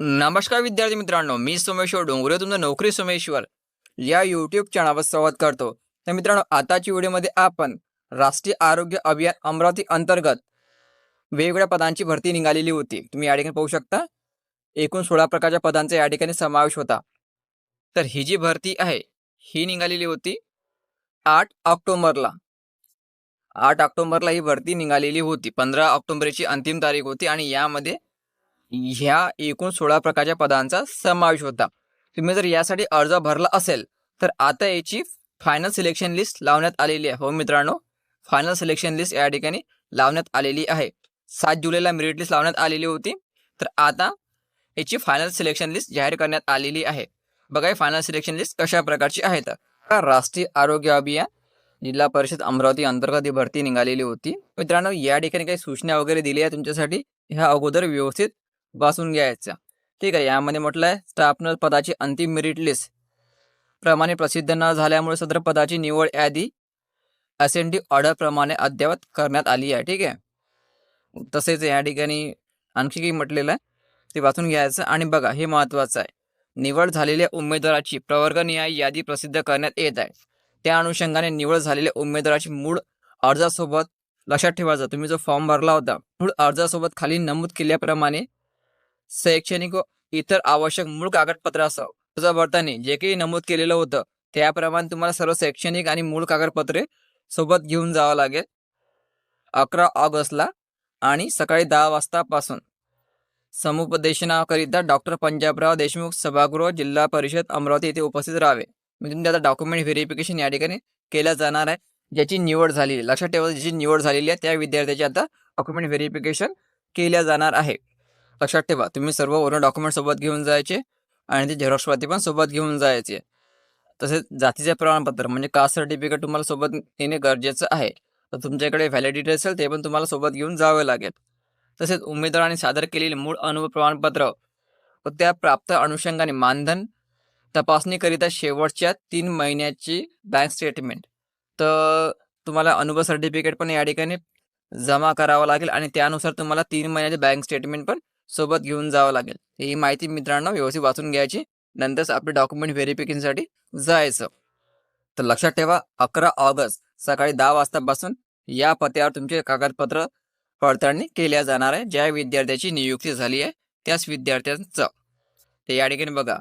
नमस्कार विद्यार्थी मित्रांनो मी सोमेश्वर डोंगरे तुमचं नोकरी सोमेश्वर या यूट्यूब चॅनलवर संवाद करतो. तर मित्रांनो आताच्या व्हिडिओमध्ये आपण राष्ट्रीय आरोग्य अभियान अमरावती अंतर्गत वेगवेगळ्या पदांची भरती निघालेली होती. तुम्ही या ठिकाणी पाहू शकता. एकूण सोळा प्रकारच्या पदांचा या ठिकाणी समावेश होता. तर ही जी भरती आहे ही निघालेली होती आठ ऑक्टोबरला. आठ ऑक्टोबरला ही भरती निघालेली होती. पंधरा ऑक्टोबरची अंतिम तारीख होती आणि यामध्ये ह्या एकूण सोळा प्रकारच्या पदांचा समावेश होता. तुम्ही जर यासाठी अर्ज भरला असेल तर आता याची फायनल सिलेक्शन लिस्ट लावण्यात आलेली आहे. हो मित्रांनो फायनल सिलेक्शन लिस्ट या ठिकाणी लावण्यात आलेली आहे. सात जुलैला मेरिट लिस्ट लावण्यात आलेली होती. तर आता याची फायनल सिलेक्शन लिस्ट जाहीर करण्यात आलेली आहे. बघा फायनल सिलेक्शन लिस्ट कशा प्रकारची आहे तर. राष्ट्रीय आरोग्य अभियान जिल्हा परिषद अमरावती अंतर्गत ही भरती निघालेली होती. मित्रांनो या ठिकाणी काही सूचना वगैरे दिल्या आहे तुमच्यासाठी? ह्या अगोदर व्यवस्थित वाचून घ्यायचा. ठीक आहे यामध्ये म्हटलं आहे स्टाफ पदाची अंतिम मेरिट लिस्ट प्रमाणे प्रसिद्ध न झाल्यामुळे सदर पदाची निवड यादी असेंडी ऑर्डर प्रमाणे अद्ययावत करण्यात आली आहे. ठीक आहे? तसेच या ठिकाणी आणखी काही म्हटलेलं आहे ते वाचून घ्यायचं आणि बघा हे महत्त्वाचं आहे. निवड झालेल्या उमेदवाराची प्रवर्गनिहाय यादी प्रसिद्ध करण्यात येत आहे. त्या अनुषंगाने निवड झालेल्या उमेदवाराची मूळ अर्जासोबत लक्षात ठेवायचं. तुम्ही जो फॉर्म भरला होता मूळ अर्जासोबत खाली नमूद केल्याप्रमाणे शैक्षणिक व इतर आवश्यक मूळ कागदपत्रासह अर्ज भरताना जे काही नमूद केलेलं होतं त्याप्रमाणे तुम्हाला सर्व शैक्षणिक आणि मूळ कागदपत्रे सोबत घेऊन जावं लागेल. अकरा ऑगस्टला आणि सकाळी दहा वाजतापासून. समुपदेशनाकरिता डॉक्टर पंजाबराव देशमुख सभागृह जिल्हा परिषद अमरावती येथे उपस्थित राहावे. म्हणजे तुम्ही आता डॉक्युमेंट व्हेरिफिकेशन या ठिकाणी केलं जाणार आहे. ज्याची निवड झालेली आहे. लक्षात ठेवा ज्याची निवड झालेली आहे त्या विद्यार्थ्याची आता डॉक्युमेंट व्हेरिफिकेशन केल्या जाणार आहे. लक्षात ठेवा. तुम्ही सर्व ओरिजिनल डॉक्युमेंट सोबत घेऊन जायचे आणि ते झेरॉक्सवाती पण सोबत घेऊन जायचे. तसेच जातीचे प्रमाणपत्र म्हणजे कास्ट सर्टिफिकेट तुम्हाला सोबत येणे गरजेचं आहे. तर तुमच्याकडे व्हॅलिडिटी असेल ते पण तुम्हाला सोबत घेऊन जावे लागेल. तसेच उमेदवाराने सादर केलेले मूळ अनुभव प्रमाणपत्र व त्या प्राप्त अनुषंगाने मानधन तपासणीकरिता शेवटच्या तीन महिन्याची बँक स्टेटमेंट तर तुम्हाला अनुभव सर्टिफिकेट पण या ठिकाणी जमा करावं लागेल आणि त्यानुसार तुम्हाला तीन महिन्याचे बँक स्टेटमेंट पण सोबत घेऊन जावं लागेल. ही माहिती मित्रांनो व्यवस्थित वाचून घ्यायची. नंतर आपले डॉक्युमेंट व्हेरिफिकेशनसाठी जायचं. तर लक्षात ठेवा अकरा ऑगस्ट सकाळी दहा वाजतापासून या पत्यावर तुमचे कागदपत्र पडताळणी केल्या जाणार आहे. ज्या विद्यार्थ्याची नियुक्ती झाली आहे त्याच विद्यार्थ्यांचं. तर या ठिकाणी बघा.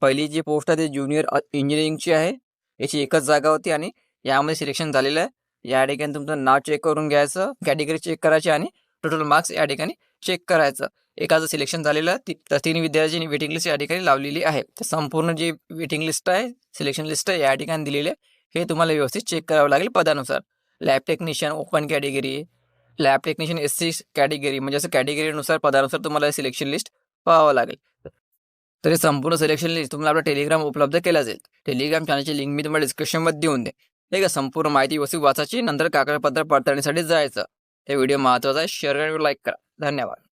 पहिली जी पोस्ट आहे ती ज्युनियर इंजिनिअरिंगची आहे. याची एकच जागा होती आणि यामध्ये सिलेक्शन झालेलं आहे. या ठिकाणी तुमचं नाव चेक करून घ्यायचं कॅटेगरी चेक करायची आणि टोटल मार्क्स या ठिकाणी चेक करायचं. एकाचं सिलेक्शन झालेलं ती तर तीन विद्यार्थ्यांची वेटिंग लिस्ट या ठिकाणी लावलेली आहे. तर संपूर्ण जी वेटिंग लिस्ट आहे सिलेक्शन लिस्ट आहे या ठिकाणी दिलेली आहे हे तुम्हाला व्यवस्थित चेक करावं लागेल पदानुसार. Lab technician open category lab technician S C category म्हणजे असं कॅटेगरीनुसार पदानुसार तुम्हाला सिलेक्शन लिस्ट पाहावं लागेल. तर हे संपूर्ण सिलेक्शन लिस्ट तुम्हाला आपला टेलिग्राम उपलब्ध केला जाईल. टेलिग्राम चॅनलची लिंक मी तुम्हाला डिस्क्रिप्शनमध्ये देऊन दे ठीक आहे संपूर्ण माहिती व्यवस्थित वाचायची नंतर कागदपत्र पडताळणीसाठी जायचं. हे व्हिडिओ महत्त्वाचा आहे शेअर आणि लाईक करा. धन्यवाद.